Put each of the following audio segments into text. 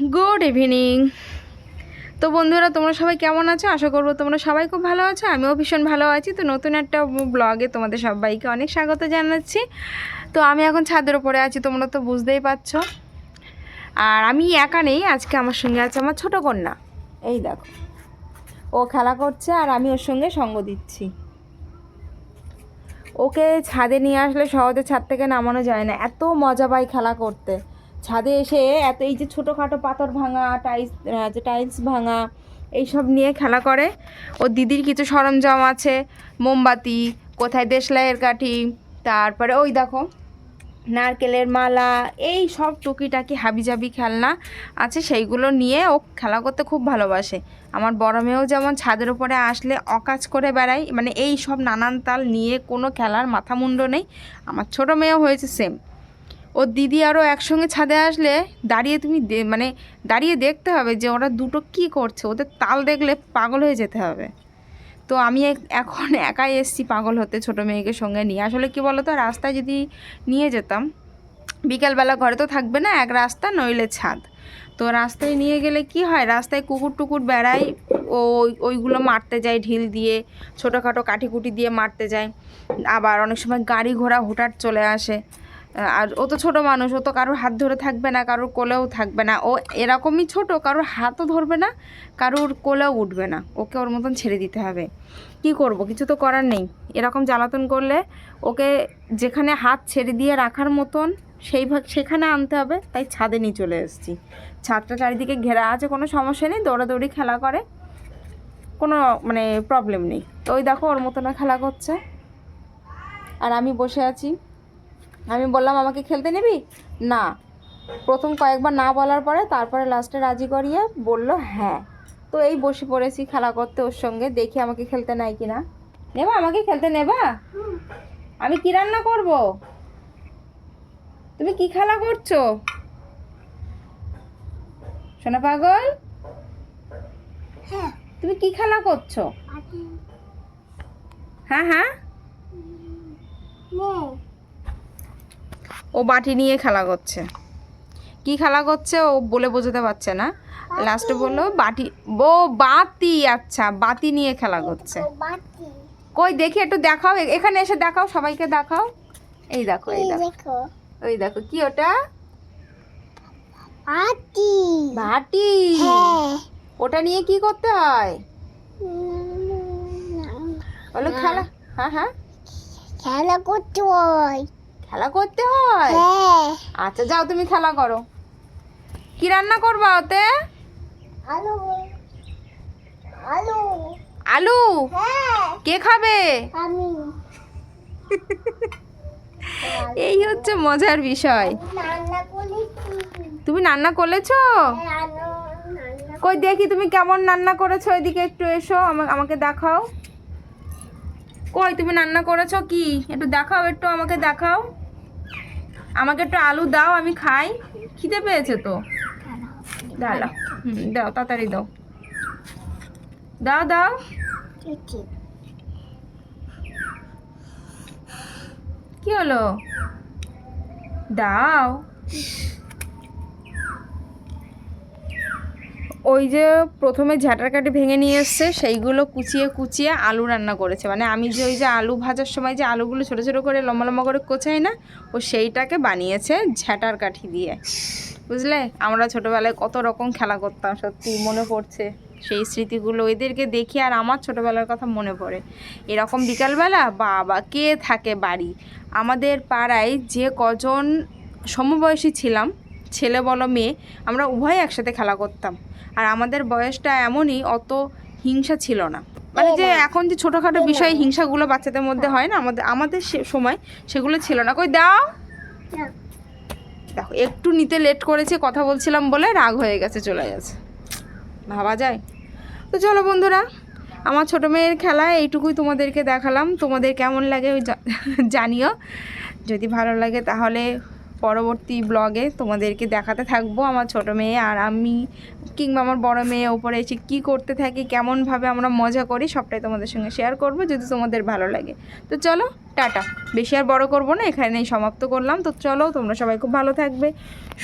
Good evening তো বন্ধুরা, তোমরা সবাই কেমন আছো? আশা করব তোমরা সবাই খুব ভালো আছো। আমিও ভীষণ ভালো আছি। তো নতুন একটা ব্লগে তোমাদের সবাইকে অনেক স্বাগত জানাচ্ছি। তো আমি এখন ছাদের উপরে আছি, তোমরা তো বুঝতেই পারছ। আর আমি একা নেই, আজকে আমার সঙ্গে আছে আমার ছোটো কন্যা। এই দেখো, ও খেলা করছে আর আমি ওর সঙ্গে সঙ্গ দিচ্ছি। ওকে ছাদে নিয়ে আসলে সহজে ছাদ থেকে নামানো যায় না। এত মজা পাই খেলা করতে। ছাদে এসে এত এই যে ছোটোখাটো পাথর ভাঙা টাইলস যে টাইলস ভাঙা, এইসব নিয়ে খেলা করে। ওর দিদির কিছু সরঞ্জাম আছে, মোমবাতি, কোথায় দেশলাইয়ের কাঠি, তারপরে ওই দেখো, নারকেলের মালা, এই সব টুকিটাকি হাবিজাবি খেলনা আছে, সেইগুলো নিয়ে ও খেলা করতে খুব ভালোবাসে। আমার বড় মেয়েও যেমন ছাদের উপরে আসলে অকাজ করে বেড়ায় মানে এই সব নানান তাল নিয়ে কোনো খেলার মাথা মুন্ড নেই। আমার ছোট মেয়েও হয়েছে সেম ওর দিদি আরও একসঙ্গে ছাদে আসলে দাঁড়িয়ে তুমি মানে দাঁড়িয়ে দেখতে হবে যে ওরা দুটো কি করছে। ওদের তাল দেখলে পাগল হয়ে যেতে হবে। তো আমি এখন একাই এসছি পাগল হতে ছোটো মেয়েকে সঙ্গে নিয়ে। আসলে কি বলো তো রাস্তায় যদি নিয়ে যেতাম, বিকালবেলা ঘরে তো থাকবে না, এক রাস্তা নইলে ছাদ। তো রাস্তায় নিয়ে গেলে কি হয়, রাস্তায় কুকুর টুকুর বেড়ায়, ও ওই- ওইগুলো মারতে যায় ঢিল দিয়ে, ছোটোখাটো কাঠিকুটি দিয়ে মারতে যায়। আবার অনেক সময় গাড়ি ঘোড়া হুটার চলে আসে। আর ও তো ছোটো মানুষ, ও তো কারোর হাত ধরে থাকবে না, কারোর কোলেও থাকবে না। ও এরকমই ছোট, কারোর হাতও ধরবে না, কারোর কোলেও উঠবে না। ওকে ওর মতন ছেড়ে দিতে হবে। কি করব? কিছু তো করার নেই। এরকম জ্বালাতন করলে ওকে যেখানে হাত ছেড়ে দিয়ে রাখার মতন সেই ভাগ সেখানে আনতে হবে। তাই ছাদে নিয়ে চলে এসেছি। ছাদটা চারিদিকে ঘেরা আছে, কোনো সমস্যা নেই। দৌড়াদৌড়ি খেলা করে। কোনো মানে প্রবলেম নেই। তো ওই দেখো, ওর মতন খেলা করছে। আর আমি বসে আছি। আমি বললাম আমাকে খেলতে নিবি? না। প্রথম কয়েকবার না বলার পরে তারপরে লাস্টে রাজি করিয়ে বলল হ্যাঁ। তো এই বসে পড়েছি খেলা করতে ওর সঙ্গে দেখি আমাকে খেলতে নেয় কি না নেবা? আমাকে খেলতে নেবা? আমি কি রান্না করব? তুমি কি খেলা করছ? সোনা পাগল? হ্যাঁ। তুমি কি খেলা করছ? হ্যাঁ হ্যাঁ। ও বাটি নিয়ে খেলা করছে। কি খেলা করছে ও বলে বোঝাতে পারছে না। লাস্টে বলল বাটি ও বাতি আচ্ছা বাতি নিয়ে খেলা করছে। কই দেখি একটু দেখাও এখানে এসে দেখাও সবাইকে দেখাও। এই দেখো এই দেখো। ওই দেখো কি ওটা? বাতি। বাটি। হ্যাঁ। ওটা নিয়ে কি করতে হয়? বলো খেলা হ্যাঁ হ্যাঁ। খেলা করতে হয়। খেলা করতে হয়? হ্যাঁ। আচ্ছা যাও তুমি খেলা করো। কি রান্না করবা ওতে? আলু। আলু। আলু? হ্যাঁ। কে খাবে? আমি। এই হচ্ছে মজার বিষয়। তুমি রান্না করেছ? হ্যাঁ, কই দেখি তুমি কেমন রান্না করেছ? এদিকে একটু এসো আমা- আমাকে দেখাও। কই তুমি রান্না করেছ কি? একটু দেখাও একটু আমাকে দেখাও। আমাকে একটু আলু দাও, আমি খাই। খিদে পেয়েছে তো? দাও হুম, দাও, তাড়াতাড়ি দাও। দাও দাও। কি হলো? দাও। ওই যে প্রথমে ঝাঁটার কাঠি ভেঙে নিয়ে এসছে, সেইগুলো কুচিয়ে কুচিয়ে আলু রান্না করেছে। মানে আমি যে ওই যে আলু ভাজার সময় যে আলুগুলো ছোটো ছোটো করে লম্বা লম্বা করে কোচাই না, ও সেইটাকে বানিয়েছে ঝাঁটার কাঠি দিয়ে। বুঝলে? আমরা ছোটোবেলায় কত রকম খেলা করতাম, সত্যি মনে পড়ছে। সেই স্মৃতিগুলো এদেরকে দেখি আর আমার ছোটোবেলার কথা মনে পড়ে। এরকম বিকালবেলা বাবা কে থাকে বাড়ি? আমাদের পাড়ায় যে কজন সমবয়সী ছিলাম, ছেলে বলো মেয়ে, আমরা উভয় একসাথে খেলা করতাম। আর আমাদের বয়সটা এমনই অত হিংসা ছিল না। মানে যে এখন যে ছোটোখাটো বিষয়ে হিংসাগুলো বাচ্চাদের মধ্যে হয়। না আমাদের আমাদের সে সময় সেগুলো ছিল না। কই দাও। দেখো একটু নিতে লেট করেছে কথা বলছিলাম বলে রাগ হয়ে গেছে চলে গেছে। ভাবা যায়? তো চলো বন্ধুরা আমার ছোটো মেয়ের খেলা এইটুকুই তোমাদেরকে দেখালাম। তোমাদের কেমন লাগে ওই জানিও। যদি ভালো লাগে তাহলে পরবর্তী ব্লগে তোমাদেরকে দেখাতে থাকব আমার ছোট মেয়ে আর আমি, কিংবা আমার বড় মেয়ে ওপরে এসে কী করতে থাকি, কেমনভাবে আমরা মজা করি, সবটাই তোমাদের সঙ্গে শেয়ার করব যদি তোমাদের ভালো লাগে। তো চলো, টাটা। বেশি আর বড় করব না, এখানেই সমাপ্ত করলাম। তো চলো, তোমরা সবাই খুব ভালো থাকবে,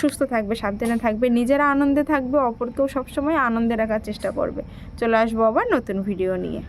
সুস্থ থাকবে, সাবধানে থাকবে, নিজেরা আনন্দে থাকবে, অপরকেও সবসময় আনন্দে রাখার চেষ্টা করবে। চলে আসব আবার নতুন ভিডিও নিয়ে।